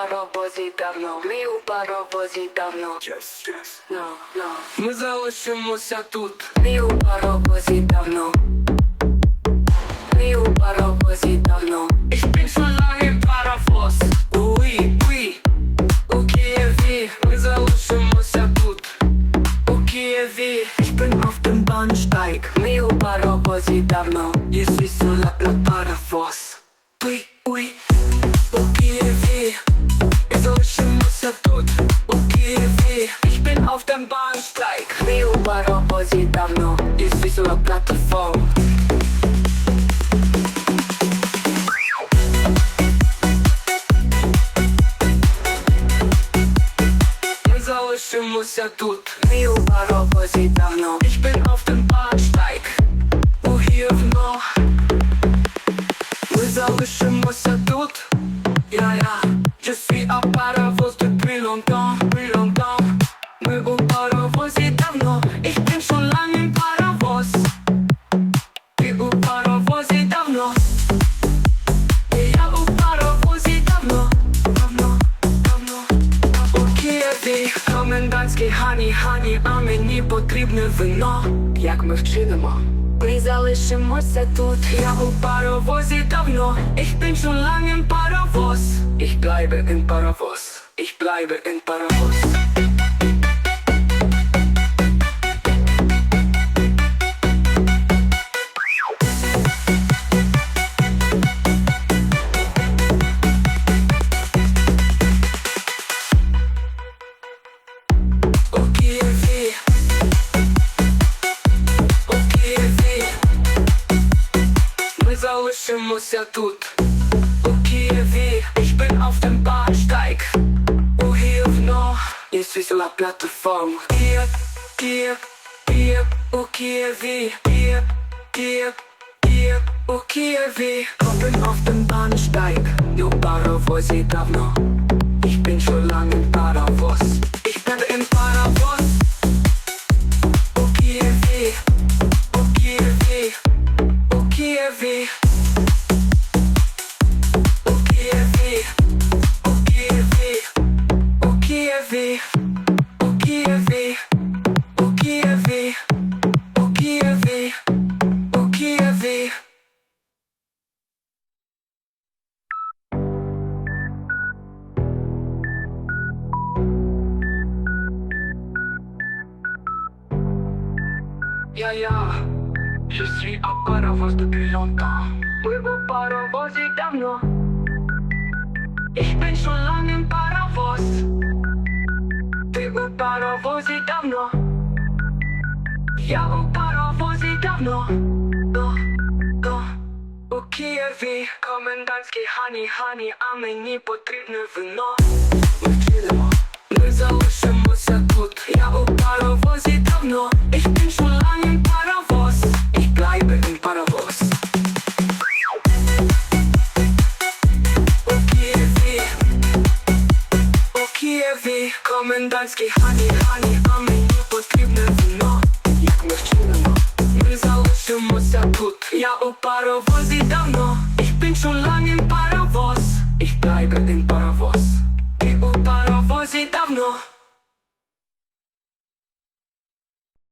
паровозі давно, ми у паровозі давно. Yes, yes. No, no. Ми залишимося тут. Ми у паровозі давно. Ми у паровозі давно. Ich bin schon lange im Paravoz. Уї, уї, у Києві, Ми залишимося тут. у Києві. Ich bin auf dem Bahnsteig. Ми у паровозі давно. Ich suis sur la, la Paravoz. Уй, уй, Dem Ми у паровозі давно. Sur la Plattform. Ми залишимося тут. Ми у паровозі давно. Ich bin auf dem Bahnsteig. У гівно. Ми залишимося тут. Я, паровозі давно. Ich bin schon lange im Paravoz. Ти у паровозі давно. І я у паровозі давно. Давно, давно. У Києві комендантський хані, хані, а мені потрібне вино. Як ми вчинимо? Ми залишимося тут. Я у паровозі давно. Ich bin schon lange im Paravoz. Ich bleibe in Paravoz. Ich bleibe in Paravoz. залишимося тут. У Києві. Ich bin auf dem Bahnsteig. У гівно. Je suis sur la plateforme. Київ, Київ, Київ. У Києві. Київ, Київ, Київ. У Києві. Ich bin auf dem Bahnsteig. У паровозі давно. Ich bin schon lange im Paravoz. yeah, yeah. Jeśli a parowoz do piąta Było parowozie dawno Ich bin schon lange im Parowoz Było parowozie dawno Ja u parowozie dawno Do, do U Kijewi komendanckiej Hani, Hani A my nie potrzebne wino My chillimo My założymy się Ja u parowozie dawno комендантській хані, хані, а мені потрібне вино, як ми вчинимо, ми залишимося тут. Я у паровозі давно, ich bin schon lange im Паровоз, ich bleibe im Паровоз, ти у паровозі давно.